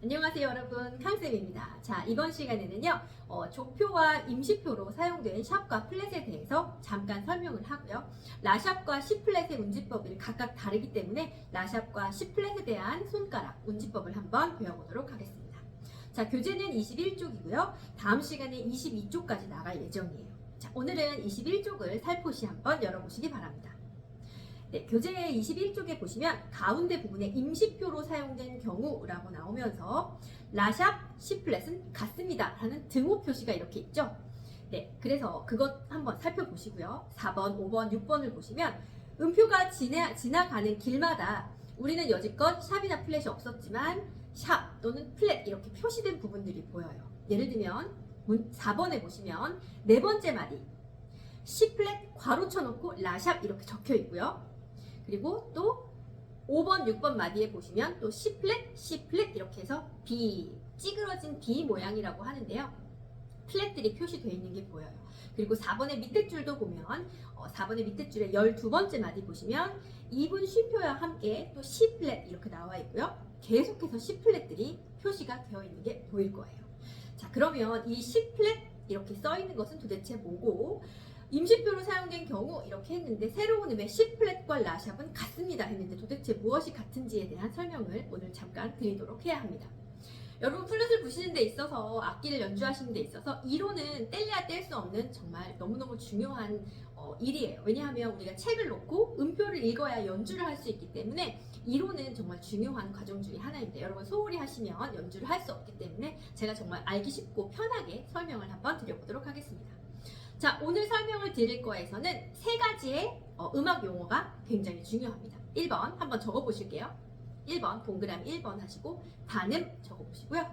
안녕하세요 여러분康쌤입니다. 자 이번 시간에는요 어, 조표와 임시표로 사용된 샵과 플랫에 대해서 잠깐 설명을 하고요. 라샵과 C플랫의 운지법이 각각 다르기 때문에 라샵과 C플랫에 대한 손가락 운지법을 한번 배워보도록 하겠습니다. 자 교재는 21쪽이고요. 다음 시간에 22쪽까지 나갈 예정이에요. 자 오늘은 21쪽을 살포시 한번 열어보시기 바랍니다. 네, 교재 21쪽에 보시면 가운데 부분에 임시표로 사용된 경우라고 나오면서 라샵, C플랫은 같습니다 라는 등호 표시가 이렇게 있죠. 네, 그래서 그것 한번 살펴보시고요. 4번, 5번, 6번을 보시면 음표가 지나, 지나가는 길마다 우리는 여지껏 샵이나 플랫이 없었지만 샵 또는 플랫 이렇게 표시된 부분들이 보여요. 예를 들면 4번에 보시면 네 번째 마디 C 플랫 괄호 쳐놓고 라샵 이렇게 적혀 있고요. 그리고 또 5번, 6번 마디에 보시면 또 C 플랫, C 플랫 이렇게 해서 B, 찌그러진 B 모양이라고 하는데요. 플랫들이 표시되어 있는 게 보여요. 그리고 4번의 밑에 줄도 보면 어, 4번의 밑에 줄에 12번째 마디 보시면 2분 쉼표와 함께 또 C 플랫 이렇게 나와 있고요. 계속해서 C 플랫들이 표시가 되어 있는 게 보일 거예요. 자, 그러면 이 C 플랫 이렇게 써 있는 것은 도대체 뭐고 임시표로 사용된 경우 이렇게 했는데 새로운 음의 C 플랫과 라샵은 같습니다 했는데 도대체 무엇이 같은지에 대한 설명을 오늘 잠깐 드리도록 해야 합니다. 여러분 플룻을 부시는 데 있어서 악기를 연주하시는 데 있어서 이론은 뗄래야 뗄 수 없는 정말 너무너무 중요한 어, 일이에요. 왜냐하면 우리가 책을 놓고 음표를 읽어야 연주를 할 수 있기 때문에 이론은 정말 중요한 과정 중에 하나입니다. 여러분 소홀히 하시면 연주를 할 수 없기 때문에 제가 정말 알기 쉽고 편하게 설명을 한번 드려보도록 하겠습니다. 자, 오늘 설명을 드릴 거에서는 세 가지의 어, 음악 용어가 굉장히 중요합니다. 1번 한번 적어 보실게요. 1번 동그라미 1번 하시고 반음 적어 보시고요.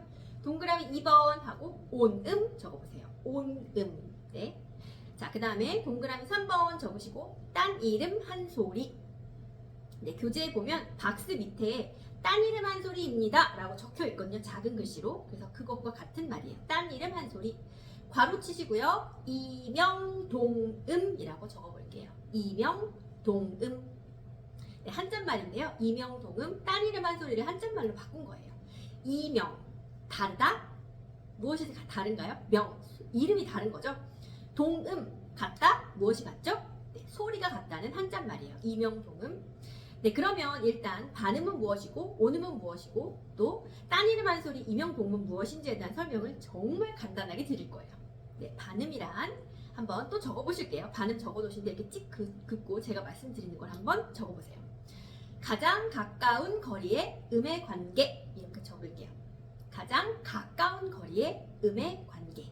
동그라미 2번 하고 온음 적어 보세요. 온음. 네. 자, 그 다음에 동그라미 3번 적으시고 딴 이름 한 소리. 네, 교재에 보면 박스 밑에 딴 이름 한 소리입니다. 라고 적혀 있거든요. 작은 글씨로. 그래서 그것과 같은 말이에요. 딴 이름 한 소리. 괄호 치시고요. 이명동음이라고 적어볼게요. 이명동음. 네, 한잔말인데요. 이명동음, 딴 이름 한 소리를 한잔말로 바꾼 거예요. 이명, 다르다? 무엇이 다른가요? 명, 이름이 다른 거죠. 동음, 같다? 무엇이 같죠? 네, 소리가 같다는 한잔말이에요. 이명동음. 네, 그러면 일단 반음은 무엇이고, 온음은 무엇이고, 또 딴 이름 한 소리, 이명동음은 무엇인지에 대한 설명을 정말 간단하게 드릴 거예요. 네, 반음이란 한번 또 적어보실게요. 반음 적어놓으신데 이렇게 찍 긋- 긋고 제가 말씀드리는 걸 한번 적어보세요. 가장 가까운 거리의 음의 관계 이렇게 적을게요. 가장 가까운 거리의 음의 관계.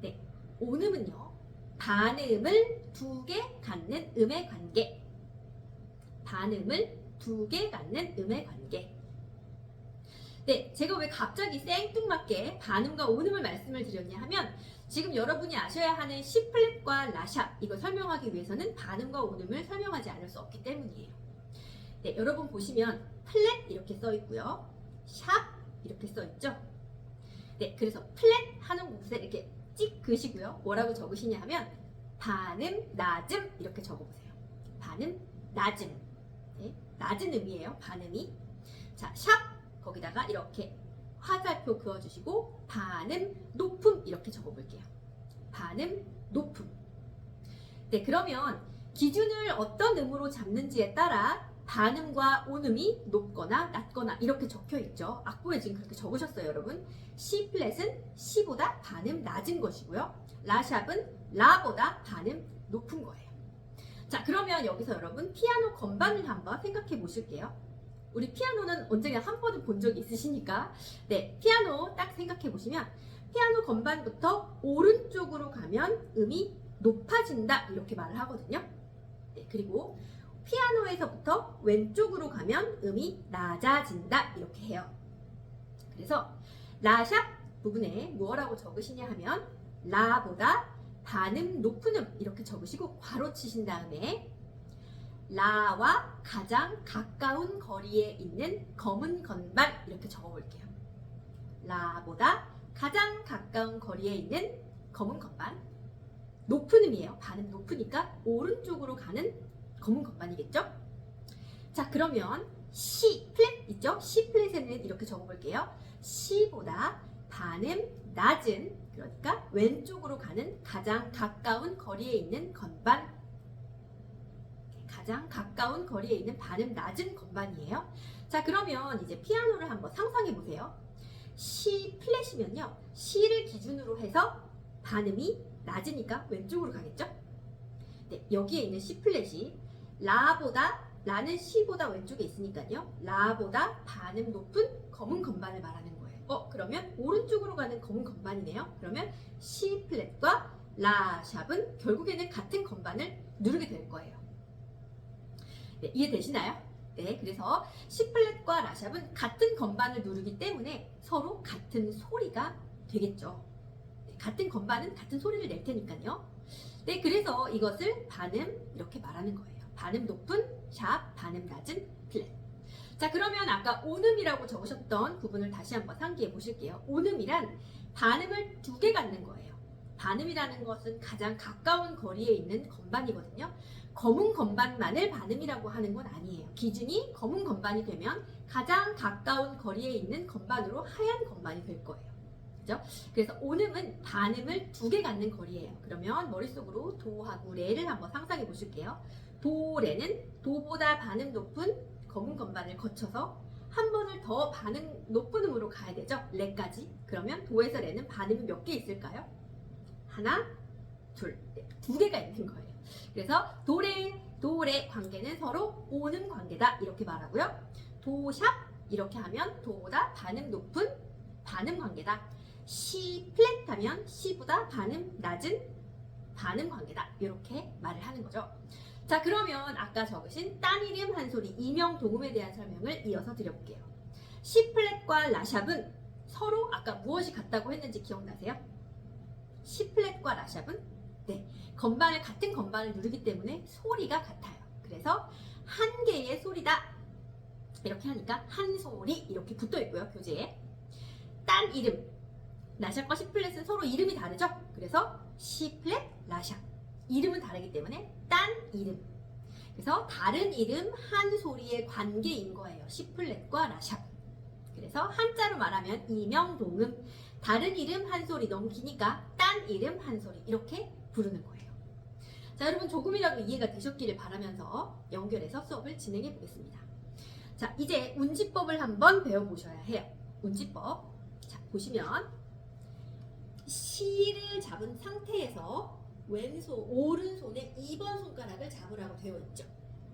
네, 온음은요. 반음을 두 개 갖는 음의 관계. 반음을 두 개 갖는 음의 관계. 네, 제가 왜 갑자기 생뚱맞게 반음과 온음을 말씀을 드렸냐 하면 지금 여러분이 아셔야 하는 C 플랫과 라샵 이걸 설명하기 위해서는 반음과 온음을 설명하지 않을 수 없기 때문이에요. 네, 여러분 보시면 플랫 이렇게 써 있고요. 샵 이렇게 써 있죠. 네, 그래서 플랫 하는 곳에 이렇게 찍 그시고요. 뭐라고 적으시냐 하면 반음, 낮음 이렇게 적어보세요. 반음, 낮음. 네, 낮은 음이에요. 반음이. 자, 샵 거기다가 이렇게 화살표 그어주시고 반음 높음 이렇게 적어볼게요. 반음 높음. 네 그러면 기준을 어떤 음으로 잡는지에 따라 반음과 온음이 높거나 낮거나 이렇게 적혀 있죠. 악보에 지금 그렇게 적으셨어요, 여러분. C 플랫은 C보다 반음 낮은 것이고요. 라샵은 라보다 반음 높은 거예요. 자, 그러면 여기서 여러분 피아노 건반을 한번 생각해 보실게요. 우리 피아노는 언젠가 한 번은 본 적이 있으시니까. 네 피아노 딱 생각해 보시면 피아노 건반부터 오른쪽으로 가면 음이 높아진다 이렇게 말을 하거든요. 네 그리고 피아노에서부터 왼쪽으로 가면 음이 낮아진다 이렇게 해요. 그래서 라샵 부분에 무엇라고 적으시냐 하면 라보다 반음 높은 음 이렇게 적으시고 괄호 치신 다음에 라와 가장 가까운 거리에 있는 검은 건반 이렇게 적어볼게요. 라보다 가장 가까운 거리에 있는 검은 건반. 높은 음이에요. 반음 높으니까 오른쪽으로 가는 검은 건반이겠죠? 자, 그러면 C 플랫 있죠? C 플랫에는 이렇게 적어볼게요. C보다 반음 낮은 그러니까 왼쪽으로 가는 가장 가까운 거리에 있는 건반 가장 가까운 거리에 있는 반음 낮은 건반이에요. 자 그러면 이제 피아노를 한번 상상해 보세요. C 플랫이면요. C를 기준으로 해서 반음이 낮으니까 왼쪽으로 가겠죠? 네, 여기에 있는 C 플랫이 라보다 라는 C보다 왼쪽에 있으니까요. 라보다 반음 높은 검은 건반을 말하는 거예요. 어, 그러면 오른쪽으로 가는 검은 건반이네요. 그러면 C 플랫과 라 샵은 결국에는 같은 건반을 누르게 될 거예요. 네, 이해되시나요? 네, 그래서 C 플랫과 라 샵은 같은 건반을 누르기 때문에 서로 같은 소리가 되겠죠. 네, 같은 건반은 같은 소리를 낼 테니까요. 네, 그래서 이것을 반음 이렇게 말하는 거예요. 반음 높은 샵, 반음 낮은 플랫. 자, 그러면 아까 온음이라고 적으셨던 부분을 다시 한번 상기해 보실게요. 온음이란 반음을 두 개 갖는 거예요. 반음이라는 것은 가장 가까운 거리에 있는 건반이거든요. 검은 건반만을 반음이라고 하는 건 아니에요. 기준이 검은 건반이 되면 가장 가까운 거리에 있는 건반으로 하얀 건반이 될 거예요. 그죠? 그래서 온음은 반음을 두 개 갖는 거리예요. 그러면 머릿속으로 도하고 레를 한번 상상해 보실게요. 도, 레는 도보다 반음 높은 검은 건반을 거쳐서 한 번을 더 반음 높은 음으로 가야 되죠. 레까지. 그러면 도에서 레는 반음이 몇 개 있을까요? 하나, 둘, 네, 두 개가 있는 거예요. 그래서 도레, 도레 관계는 서로 오는 관계다 이렇게 말하고요. 도샵 이렇게 하면 도보다 반음 높은 반음 관계다. C 플랫 하면 C보다 반음 낮은 반음 관계다. 이렇게 말을 하는 거죠. 자, 그러면 아까 적으신 딴 이름 한 소리 이명 동음에 대한 설명을 이어서 드려볼게요. C 플랫과 라샵은 서로 아까 무엇이 같다고 했는지 기억나세요? C 플랫과 라샵은 네, 건반을 같은 건반을 누르기 때문에 소리가 같아요. 그래서 한 개의 소리다. 이렇게 하니까 한 소리 이렇게 붙어 있고요, 교재에. 딴 이름. 라샵과 C 플랫은 서로 이름이 다르죠? 그래서 C 플랫, 라샵. 이름은 다르기 때문에 딴 이름. 그래서 다른 이름 한 소리의 관계인 거예요. C 플랫과 라샵. 그래서 한자로 말하면 이명동음. 다른 이름 한 소리 너무 기니까 딴 이름 한 소리 이렇게 부르는 거예요. 자, 여러분 조금이라도 이해가 되셨기를 바라면서 연결해서 수업을 진행해 보겠습니다. 자, 이제 운지법을 한번 배워보셔야 해요. 운지법. 자, 보시면 시를 잡은 상태에서 왼손, 오른손에 2번 손가락을 잡으라고 되어 있죠.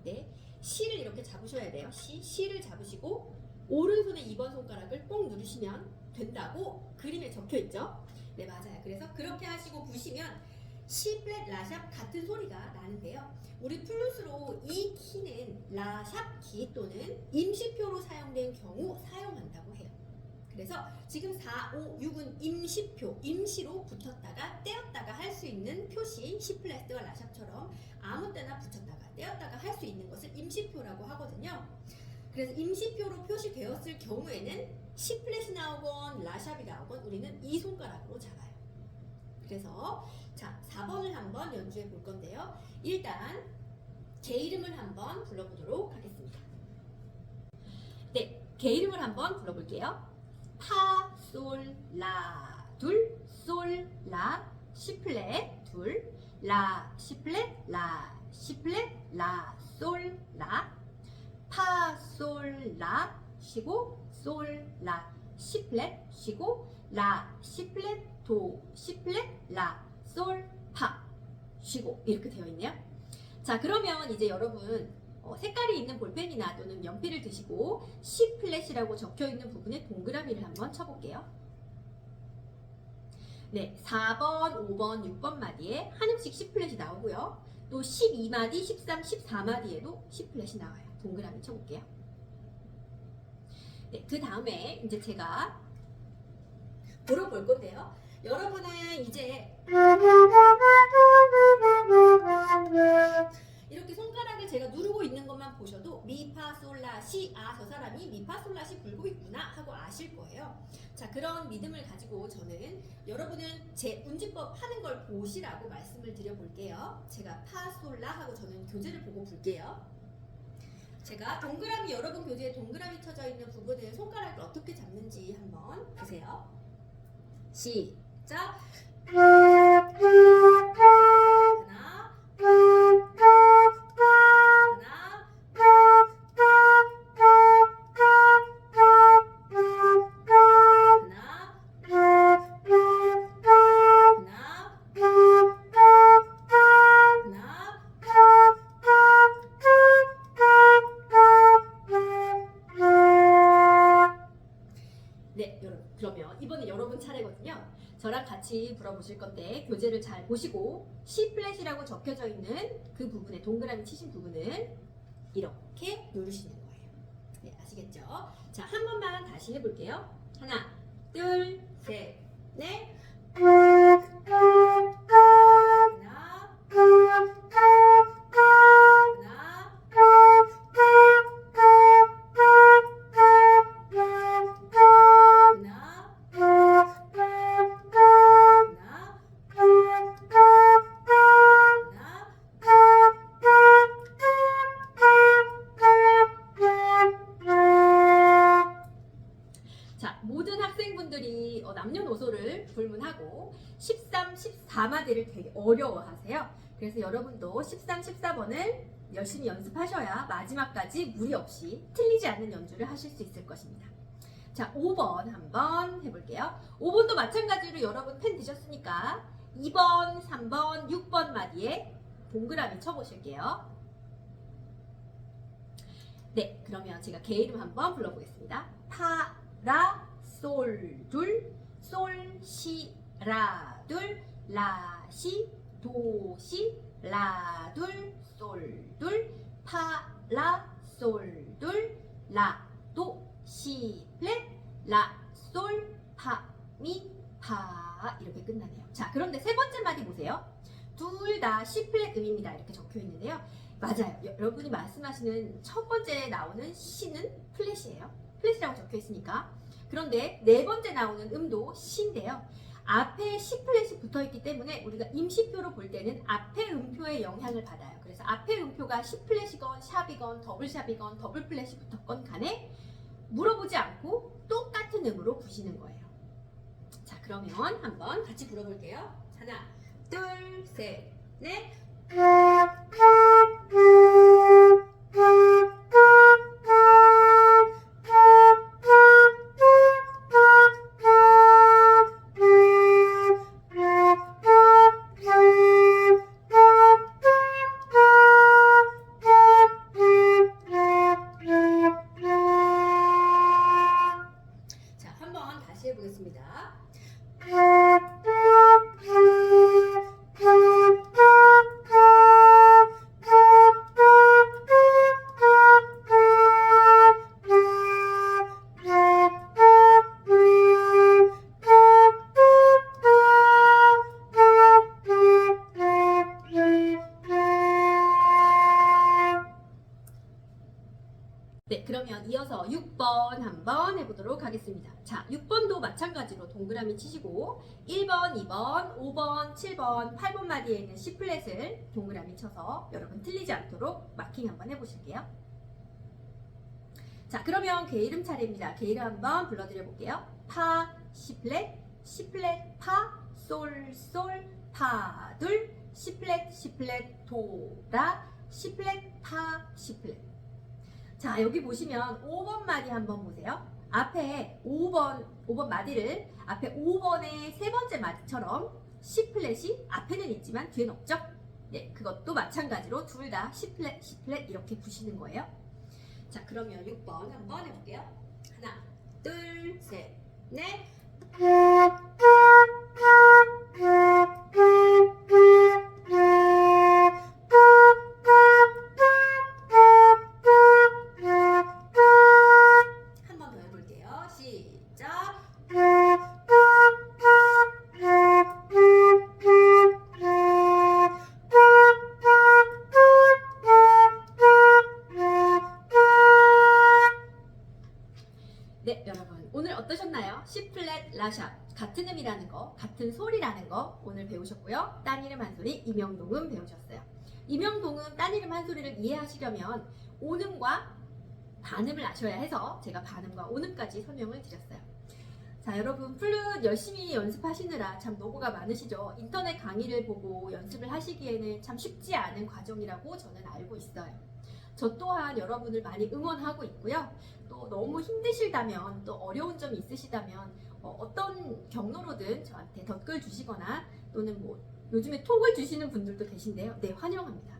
네. 시를 이렇게 잡으셔야 돼요. 시, 시를 잡으시고 오른손에 2번 손가락을 꼭 누르시면 된다고 그림에 적혀 있죠. 네, 맞아요. 그래서 그렇게 하시고 부시면 C 플랫 라샵 같은 소리가 나는데요. 우리 플루스로 이 키는 라샵 키 또는 임시표로 사용된 경우 사용한다고 해요. 그래서 지금 4, 5, 6은 임시표, 임시로 붙었다가 떼었다가 할 수 있는 표시 C 플랫과 라샵처럼 아무 때나 붙였다가 떼었다가 할 수 있는 것을 임시표라고 하거든요. 그래서 임시표로 표시되었을 경우에는 C 플랫이 나오건 라샵이 나오건 우리는 이 손가락으로 잡아요. 그래서 자 4번을 한번 연주해 볼 건데요. 일단 개 이름을 한번 불러보도록 하겠습니다. 네, 개 이름을 한번 불러볼게요. 파, 솔, 라, 둘, 솔, 라, 시 플랫, 둘, 라, 시 플랫, 라, 시 플랫, 라, 솔, 라, 파, 솔, 라, 쉬고, 솔, 라, 시 플랫, 쉬고, 라, 시 플랫, 도, 시 플랫, 라, 솔, 파, 쉬고 이렇게 되어 있네요. 자, 그러면 이제 여러분 어, 색깔이 있는 볼펜이나 또는 연필을 드시고 C 플랫이라고 적혀 있는 부분에 동그라미를 한번 쳐볼게요. 네, 4번, 5번, 6번 마디에 한 음씩 C 플랫이 나오고요. 또 12마디, 13, 14마디에도 C 플랫이 나와요. 동그라미 쳐볼게요. 네, 그 다음에 이제 제가 물어볼 건데요. 여러분은 이제 이렇게 손가락을 제가 누르고 있는 것만 보셔도 미파솔라시 아 저 사람이 미파솔라시 불고 있구나 하고 아실 거예요. 자 그런 믿음을 가지고 저는 여러분은 제 운지법 하는 걸 보시라고 말씀을 드려볼게요. 제가 파솔라 하고 저는 교재를 보고 볼게요. 제가 동그라미 여러분 교재에 동그라미 쳐져 있는 부분을 손가락을 어떻게 잡는지 한번 보세요. 시작. 그러면 이번에 여러분 차례거든요. 저랑 같이 불어보실 건데 교재를 잘 보시고 C 플랫이라고 적혀져 있는 그 부분에 동그라미 치신 부분을 이렇게 누르시는 거예요. 네, 아시겠죠? 자, 한 번만 다시 해볼게요. 하나, 둘, 셋, 넷. 번을 열심히 연습하셔야 마지막까지 무리 없이 틀리지 않는 연주를 하실 수 있을 것입니다. 자, 5번 한번 해볼게요. 5번도 마찬가지로 여러분 펜 드셨으니까 2번, 3번, 6번 마디에 동그라미 쳐보실게요. 네, 그러면 제가 개 이름 한번 불러보겠습니다. 파, 라, 솔, 둘, 솔, 시, 라, 둘, 라, 시, 도, 시, 라, 둘, 솔, 둘, 파, 라, 솔, 둘, 라, 도, 시, 플랫, 라, 솔, 파, 미, 파 이렇게 끝나네요. 자, 그런데 세 번째 마디 보세요. 둘 다 C 플랫 음입니다. 이렇게 적혀 있는데요. 맞아요. 여- 여러분이 말씀하시는 첫 번째 나오는 C는 플랫이에요. 플랫이라고 적혀 있으니까. 그런데 네 번째 나오는 음도 C인데요. 앞에 C 플랫이 붙어 있기 때문에 우리가 임시표로 볼 때는 앞에 음표의 영향을 받아요. 그래서 앞에 음표가 C 플랫이건 샵이건 더블 샵이건 더블 플랫이 붙었건 간에 물어보지 않고 똑같은 음으로 부시는 거예요. 자, 그러면 한번 같이 불어볼게요. 하나, 둘, 셋, 넷. 해보겠습니다. 하겠습니다. 자, 6번도 마찬가지로 동그라미 치시고 1번, 2번, 5번, 7번, 8번 마디에 있는 C 플랫을 동그라미 쳐서 여러분 틀리지 않도록 마킹 한번 해보실게요. 자, 그러면 개 이름 차례입니다. 개 이름 한번 불러드려 볼게요. 파, C 플랫, C 플랫, 파, 솔, 솔, 파, 둘, C 플랫, C 플랫, 도, 라, C 플랫, 파, C 플랫. 자, 여기 보시면 5번 마디 한번 보세요. 앞에 5번, 5번 마디를 앞에 5번의 세 번째 마디처럼 C 플랫이 앞에는 있지만 뒤에는 없죠? 네, 그것도 마찬가지로 둘 다 C 플랫, C 플랫 이렇게 부시는 거예요. 자, 그러면 6번 한번 해볼게요. 하나, 둘, 셋, 넷. 네, 여러분 오늘 어떠셨나요? C 플랫 라샵 같은 음이라는 거, 같은 소리라는 거 오늘 배우셨고요. 딴 이름 한 소리 이명동음 배우셨어요. 이명동음 딴 이름 한 소리를 이해하시려면 오음과 반음을 아셔야 해서 제가 반음과 온음까지 설명을 드렸어요. 자, 여러분 플룻 열심히 연습하시느라 참 노고가 많으시죠? 인터넷 강의를 보고 연습을 하시기에는 참 쉽지 않은 과정이라고 저는 알고 있어요. 저 또한 여러분을 많이 응원하고 있고요. 또 너무 힘드시다면 또 어려운 점이 있으시다면 어, 떤 경로로든 저한테 댓글 주시거나 또는 뭐 요즘에 톡을 주시는 분들도 계신데요. 네, 환영합니다.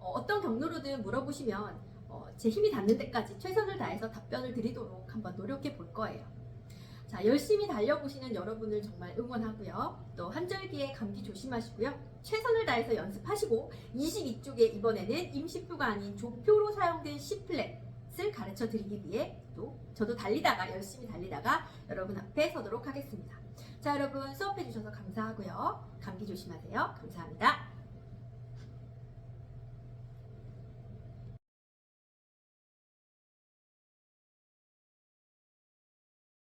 어, 떤 경로로든 물어보시면 어, 제 힘이 닿는 데까지 최선을 다해서 답변을 드리도록 한번 노력해 볼 거예요. 자, 열심히 달려보시는 여러분을 정말 응원하고요. 또 한절기에 감기 조심하시고요. 최선을 다해서 연습하시고 22쪽에 이번에는 임시표가 아닌 조표로 사용된 C플랫을 가르쳐 드리기 위해 또 저도 달리다가 열심히 달리다가 여러분 앞에 서도록 하겠습니다. 자, 여러분 수업해 주셔서 감사하고요. 감기 조심하세요. 감사합니다.